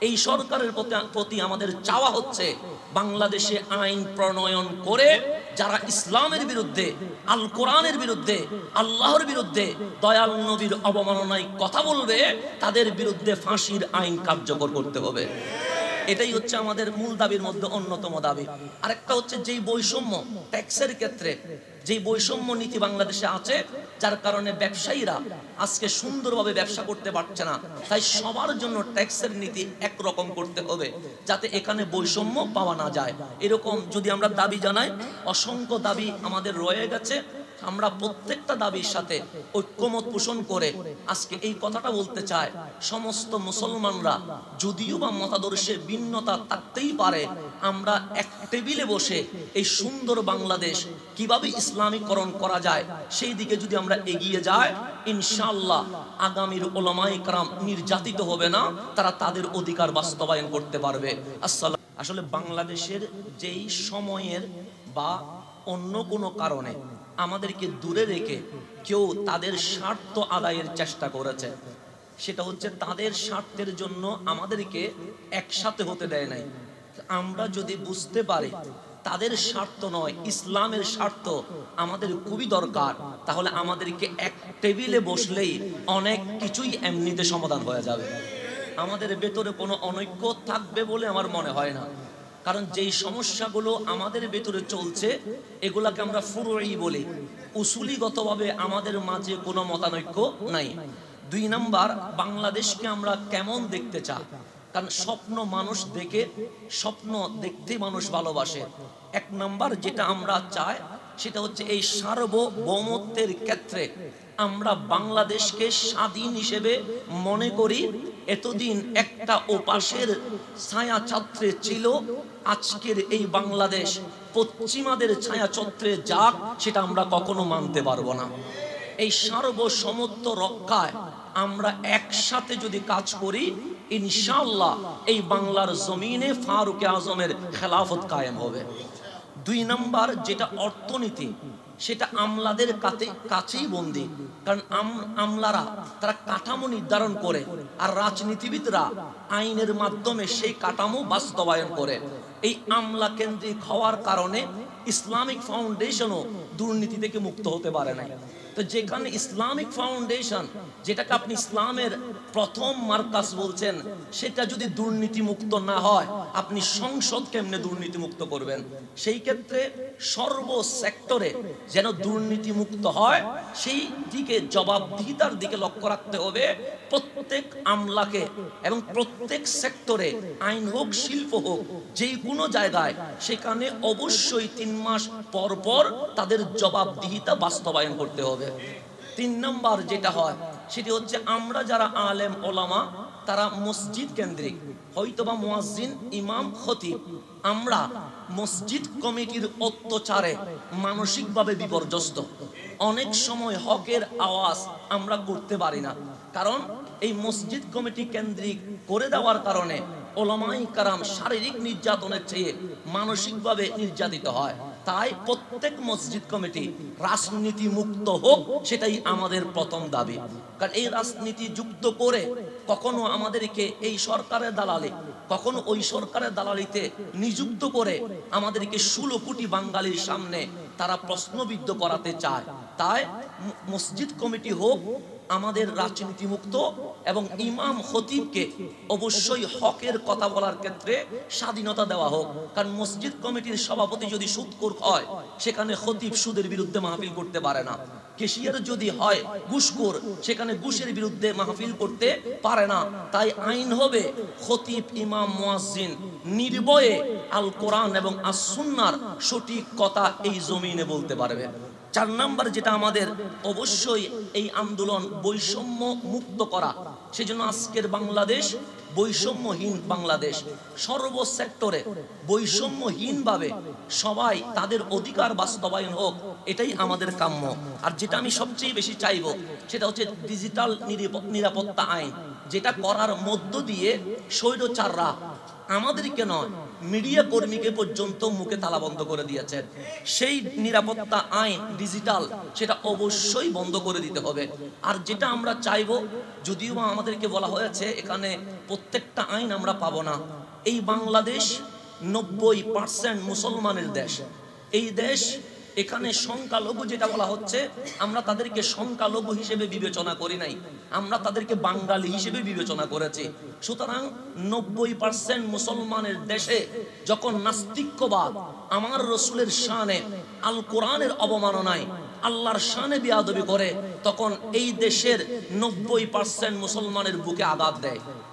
এই সরকারের প্রতি- আমাদের চাওয়া হচ্ছে বাংলাদেশে আইন প্রণয়ন করে যারা ইসলামের বিরুদ্ধে, আল কোরআনের বিরুদ্ধে, আল্লাহর বিরুদ্ধে দয়াল নবীর অবমাননায় কথা বলবে, তাদের বিরুদ্ধে ফাঁসির আইন কার্যকর করতে হবে। এটাই হচ্ছে আমাদের মূল দাবির মধ্যে অন্যতম দাবি। আরেকটা হচ্ছে যেই বৈষম্য ট্যাক্সের ক্ষেত্রে, যেই বৈষম্য নীতি বাংলাদেশে আছে, যার কারণে ব্যবসায়ীরা আজকে সুন্দরভাবে ব্যবসা করতে পারছে না। তাই সবার জন্য ট্যাক্সের নীতি একরকম করতে হবে, যাতে এখানে বৈষম্য পাওয়া না যায়। এরকম যদি আমরা দাবি জানাই, অসংখ্য দাবি আমাদের রয়ে গেছে। আমরা প্রত্যেকটা দাবির সাথে ঐক্যমত পোষণ করে আজকে এই কথাটা বলতে চাই। সমস্ত মুসলমানরা, যদিও বা মতাদর্শে ভিন্নতা থাকতেই পারে, আমরা এক টেবিলে বসে এই সুন্দর বাংলাদেশ কীভাবে ইসলামীকরণ করা যায়, সেই দিকে যদি আমরা এগিয়ে যাই, ইনশাআল্লাহ আগামীর ওলামাই কারাম নির্যাতিত হবে না, তারা তাদের অধিকার বাস্তবায়ন করতে পারবে। আসসালাম আসলে বাংলাদেশের যেই সময়ের বা অন্য কোনো কারণে আমাদেরকে দূরে রেখে কেউ তাদের স্বার্থ আদায়ের চেষ্টা করেছে। সেটা হচ্ছে তাদের স্বার্থের জন্য আমাদেরকে একসাথে হতে দেয় নাই। আমরা যদি বুঝতে পারি তাদের স্বার্থ নয়, ইসলামের স্বার্থ আমাদের খুবই দরকার, তাহলে আমাদেরকে এক টেবিলে বসলেই অনেক কিছুই এমনিতে সমাধান হয়ে যাবে। আমাদের ভেতরে কোনো অনৈক্য থাকবে বলে আমার মনে হয় না। কারণ যেই সমস্যাগুলো আমাদের ভেতরে চলছে, এগুলাকে আমরা ফুরুই বলি। উসুলিগতভাবে আমাদের মাঝে কোনো মতানৈক্য নাই। দুই নাম্বার, বাংলাদেশকে আমরা কেমন দেখতে চাই? কারণ স্বপ্ন মানুষ দেখে, স্বপ্ন দেখতে মানুষ ভালোবাসে। এক নাম্বার যেটা আমরা চাই, সেটা হচ্ছে এই সার্বভৌমত্বের ক্ষেত্রে আমরা বাংলাদেশকে স্বাধীন হিসেবে মনে করি এতদিন একটা ওপাশের ছায়া ছাত্রে ছিল। আজকের এই বাংলাদেশ পশ্চিমাদের ছায়া ছত্রে যাক, সেটা আমরা কখনো মানতে পারব না। এই সার্বসমত্ব রক্ষায় আমরা একসাথে যদি কাজ করি ইনশাল্লাহ এই বাংলার জমিনে ফারুক আজমের খেলাফত কায়েম হবে। দুই নাম্বার যেটা অর্থনীতি সেটা আমলাদের কাছে কাছেই বন্দি। কারণ আম- আমলারা, তারা কাঠামো নির্ধারণ করে আর রাজনীতিবিদরা আইনের মাধ্যমে সেই কাঠামো বাস্তবায়ন করে। এই আমলা কেন্দ্রিক হওয়ার কারণে ইসলামিক ফাউন্ডেশনও দুর্নীতি থেকে মুক্ত হতে পারে নাই। তো যেখানে ইসলামিক ফাউন্ডেশন যেটাকে আপনি ইসলামের প্রথম মার্কাস বলছেন, সেটা যদি দুর্নীতি মুক্ত না হয়, আপনি সংসদ কেমনে দুর্নীতি মুক্ত করবেন? সেই ক্ষেত্রে সর্ব সেক্টরে যেন দুর্নীতি মুক্ত হয়, সেই দিকে জবাবদিহিতার দিকে লক্ষ্য রাখতে হবে। প্রত্যেক আমলাকে এবং প্রত্যেক সেক্টরে আইন হোক, শিল্প হোক যেই কোনো জায়গায়, সেখানে অবশ্যই তিন মাস পর পর তাদের জবাবদিহিতা বাস্তবায়ন করতে হবে। তিন নম্বর যেটা হয়, সেটি হচ্ছে আমরা যারা আলেম, ওলামা, তারা মসজিদ কেন্দ্রিক, হয়তোবা মুয়াজ্জিন, ইমাম, খতিব। আমরা মসজিদ কমিটির অত্যাচারে মানসিকভাবে বিপর্যস্ত। অনেক সময় হকের আওয়াজ আমরা করতে পারি না। কারণ এই মসজিদ কমিটি কেন্দ্রিক করে দেওয়ার কারণে ওলামাই কারাম শারীরিক নির্যাতনের চেয়ে মানসিকভাবে নির্যাতিত হয়। তাই প্রত্যেক মসজিদ কমিটি রাজনীতি মুক্ত হোক, সেটাই আমাদের প্রথম দাবি। কারণ এই রাজনীতি যুক্ত করে কখনো আমাদেরকে এই সরকারের দালালি, কখনো ওই সরকারের দালালিতে নিযুক্ত করে আমাদেরকে ষোলো কোটি বাঙালির সামনে তারা প্রশ্নবিদ্ধ করাতে চায়। তাই মসজিদ কমিটি হোক আমাদের রাজনীতি মুক্ত এবং ইমাম খতিবকে অবশ্যই হকের কথা বলার ক্ষেত্রে স্বাধীনতা দেওয়া হোক। কারণ মসজিদ কমিটির সভাপতি যদি সুদখোর হয় সেখানে খতিব সুদের বিরুদ্ধে মাহফিল করতে পারে না। কেশিয়ার যদি হয় ঘুষখোর সেখানে ঘুষের বিরুদ্ধে মাহফিল করতে পারে না। তাই আইন হবে খতিব ইমাম মুয়াজ্জিন নির্ভয়ে আল কোরআন এবং আস সুন্নার সঠিক কথা এই জমিনে বলতে পারবে। চার নাম্বার যেটা আমাদের অবশ্যই এই আন্দোলন বৈষম্য মুক্ত করা। সেজন্য আজকের বাংলাদেশ বৈষম্যহীন বাংলাদেশ। সর্ব সেক্টরে বৈষম্যহীনভাবে সবাই তাদের অধিকার বাস্তবায়ন হোক, এটাই আমাদের কাম্য। আর যেটা আমি সবচেয়ে বেশি চাইব, সেটা হচ্ছে ডিজিটাল নিরাপ- নিরাপত্তা আইন। যেটা করার মধ্য দিয়ে স্বৈরচাররা আমাদেরকে নয় মিডিয়া কর্মীকে পর্যন্ত মুখে তালা বন্ধ করে দিয়েছেন। সেই নিরাপত্তা আইন, ডিজিটাল, সেটা অবশ্যই বন্ধ করে দিতে হবে। আর যেটা আমরা চাইব, যদিও আমাদেরকে বলা হয়েছে, এখানে প্রত্যেকটা আইন আমরা পাবো না। এই বাংলাদেশ নব্বই পার্সেন্ট মুসলমানের দেশ। এই দেশ এখানে সংখ্যালঘু যেটা বলা হচ্ছে, আমরা তাদেরকে সংখ্যালঘু হিসেবে বিবেচনা করি নাই। আমরা তাদেরকে বাঙালি হিসেবে বিবেচনা করেছি। সুতরাং নব্বই পার্সেন্ট মুসলমানের দেশে যখন নাস্তিক্যবাদ, আমার রসুলের শানে, আল কোরআনের অবমাননায় আল্লাহর শানে বিয়াদবি করে, তখন এই দেশের নব্বই পার্সেন্ট মুসলমানের বুকে আঘাত দেয়।